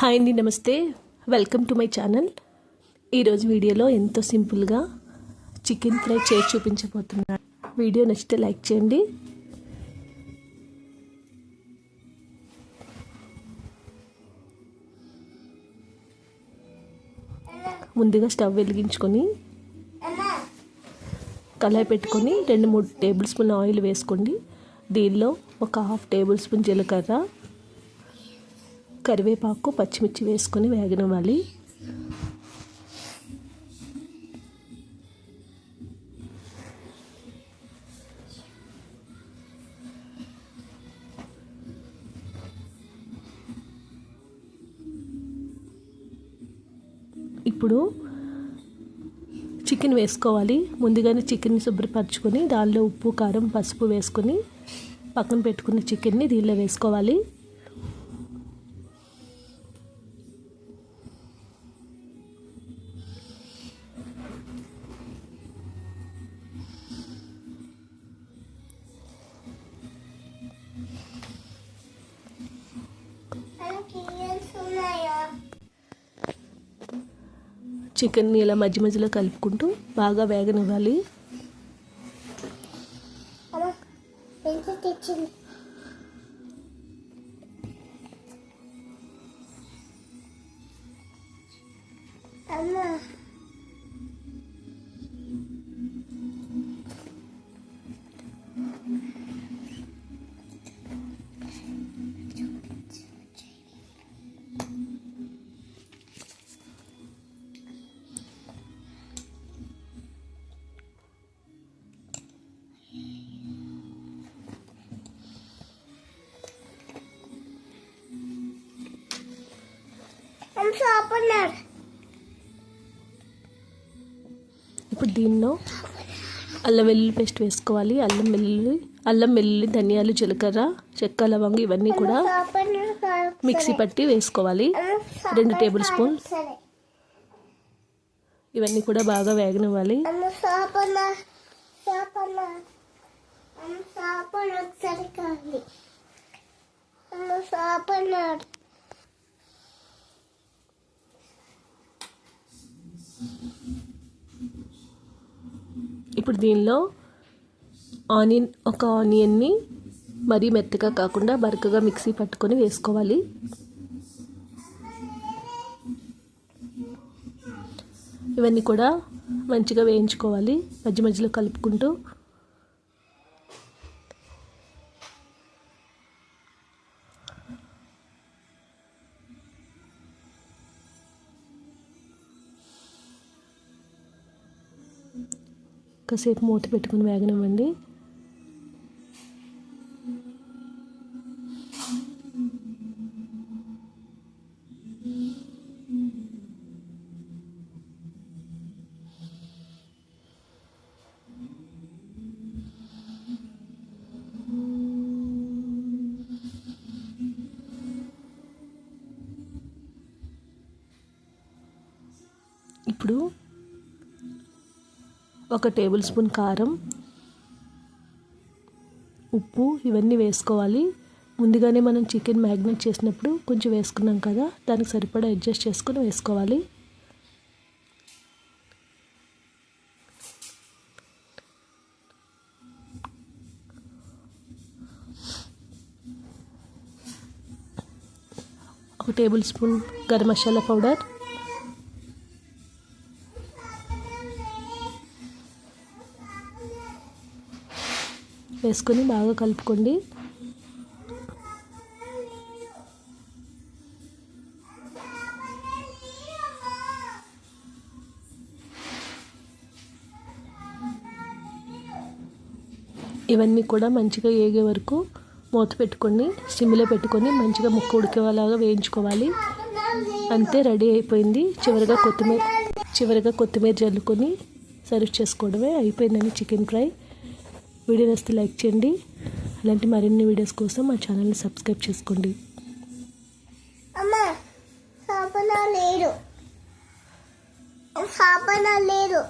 Hi అండి నమస్తే. Welcome to my channel ఈరోజు వీడియోలో ఎంతో సింపుల్గా చికెన్ ఫ్రై చేసి చూపించబోతున్నాను. వీడియో నచ్చితే లైక్ చేయండి. ముందుగా స్టవ్ వెలిగించుకొని కళాయి పెట్టుకొని రెండు మూడు టేబుల్ స్పూన్ ఆయిల్ వేసుకోండి. దీనిలో ఒక హాఫ్ టేబుల్ స్పూన్ జీలకర్ర కరివేపాకు పచ్చిమిర్చి వేసుకొని వేగనివ్వాలి. ఇప్పుడు చికెన్ వేసుకోవాలి. ముందుగానే చికెన్ని శుభ్రపరచుకొని దానిలో ఉప్పు కారం పసుపు వేసుకొని పక్కన పెట్టుకున్న చికెన్ని దీనిలో వేసుకోవాలి. చికెన్ని ఇలా మధ్య మధ్యలో కలుపుకుంటూ బాగా వేగనివ్వాలి. తెచ్చింది? అమ్మా. Sharpener. ఇప్పుడు దీనిలో అల్లం వెల్లుల్లి పేస్ట్ వేసుకోవాలి అల్లం వెల్లుల్లి అల్లం వెల్లుల్లి ధనియాలు జీలకర్ర చెక్క లవంగ ఇవన్నీ కూడా. మిక్సీ పట్టి వేసుకోవాలి రెండు టేబుల్ స్పూన్. ఇవన్నీ కూడా బాగా వేగనివ్వాలి ఇప్పుడు దీనిలో ఆనియన్ ఒక ఆనియన్ని మరీ మెత్తగా కాకుండా బరకగా మిక్సీ పట్టుకొని వేసుకోవాలి. ఇవన్నీ కూడా మంచిగా వేయించుకోవాలి. మధ్య మధ్యలో కలుపుకుంటూ కాసేపు మూత పెట్టుకుని వేగనివ్వండి. ఇప్పుడు ఒక టేబుల్ స్పూన్ కారం ఉప్పు ఇవన్నీ వేసుకోవాలి. ముందుగానే మనం చికెన్ మ్యాగ్నేట్ చేసినప్పుడు కొంచెం వేసుకున్నాం కదా దానికి సరిపడా అడ్జస్ట్ చేసుకొని వేసుకోవాలి. ఒక tablespoon garam masala powder వేసుకొని బాగా కలుపుకోండి. ఇవన్నీ కూడా మంచిగా ఏగే వరకు మూత పెట్టుకొని సిమ్లో పెట్టుకొని మంచిగా ముక్క ఉడికేలాగా వేయించుకోవాలి. అంతే రెడీ అయిపోయింది. చివరిగా కొత్తిమీర చివరిగా కొత్తిమీర జల్లుకొని సర్వ్ చేసుకోవడమే అయిపోయిందని చికెన్ ఫ్రై. వీడియో నచ్చితే లైక్ చేయండి. అలాంటి మరిన్ని వీడియోస్ కోసం మా ఛానల్ని సబ్స్క్రైబ్ చేసుకోండి. అమ్మా sharpener లేరు. లేరు.